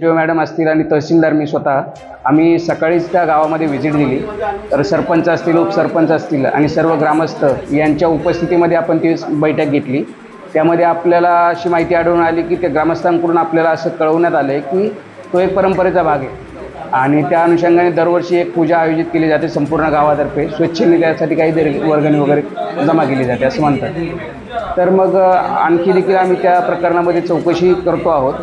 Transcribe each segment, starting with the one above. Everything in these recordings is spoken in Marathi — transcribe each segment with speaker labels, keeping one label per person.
Speaker 1: डीओ मॅडम असतील आणि तहसीलदार मी स्वतः आम्ही सकाळीच त्या गावामध्ये व्हिजिट दिली. तर सरपंच असतील उपसरपंच असतील आणि सर्व ग्रामस्थ यांच्या उपस्थितीमध्ये आपण ती बैठक घेतली. त्यामध्ये आपल्याला अशी माहिती आढळून आली की त्या ग्रामस्थांकडून आपल्याला असं कळवण्यात आलं आहे की तो एक परंपरेचा भाग आहे. आणि त्या अनुषंगाने दरवर्षी एक पूजा आयोजित केली जाते संपूर्ण गावातर्फे. स्वच्छेने त्यासाठी काही तरी वर्गणी वगैरे जमा केली जाते असं म्हणतात. तर मग आणखी देखील आम्ही त्या प्रकरणामध्ये चौकशी करतो आहोत.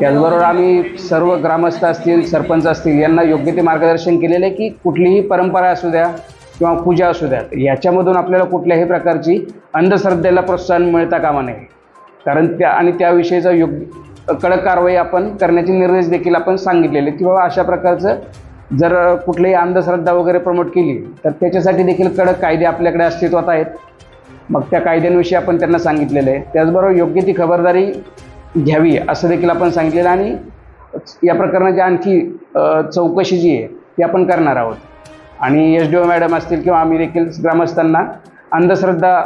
Speaker 1: त्याचबरोबर आम्ही सर्व ग्रामस्थ असतील सरपंच असतील यांना योग्य ते मार्गदर्शन केलेलं आहे की कुठलीही परंपरा असू द्या किंवा पूजा असू द्या याच्यामधून आपल्याला कुठल्याही प्रकारची अंधश्रद्धेला प्रोत्साहन मिळता कामा नये. कारण त्या आणि त्याविषयीचा योग्य कडक कारवाई आपण करण्याचे निर्देश देखील आपण सांगितलेले की बाबा अशा प्रकारचं जर कुठलीही अंधश्रद्धा वगैरे प्रमोट केली तर त्याच्यासाठी देखील कडक कायदे आपल्याकडे अस्तित्वात आहेत. मग त्या कायद्यांविषयी आपण त्यांना सांगितलेलं आहे. त्याचबरोबर योग्य ती खबरदारी घ्यावी असं देखील आपण सांगितलेलं आणि या प्रकरणाची आणखी चौकशी जी आहे ती आपण करणार आहोत. आणि एस डी ओ मॅडम असतील किंवा आम्ही देखील ग्रामस्थांना अंधश्रद्धा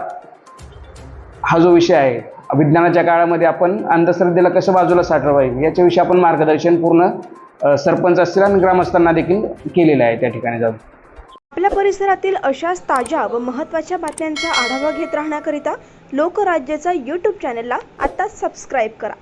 Speaker 1: हा जो विषय आहे विज्ञानाच्या काळामध्ये आपण अंधश्रद्धेला कसं बाजूला साठवावे याच्याविषयी आपण मार्गदर्शन पूर्ण सरपंच असतील आणि ग्रामस्थांना देखील केलेलं आहे त्या ठिकाणी जाऊन.
Speaker 2: आपल्या परिसरातील अशाच ताज्या व महत्त्वाच्या बातम्यांचा आढावा घेत राहण्याकरिता लोकराज्याचा यूट्यूब चॅनलला आत्ताच सबस्क्राईब करा.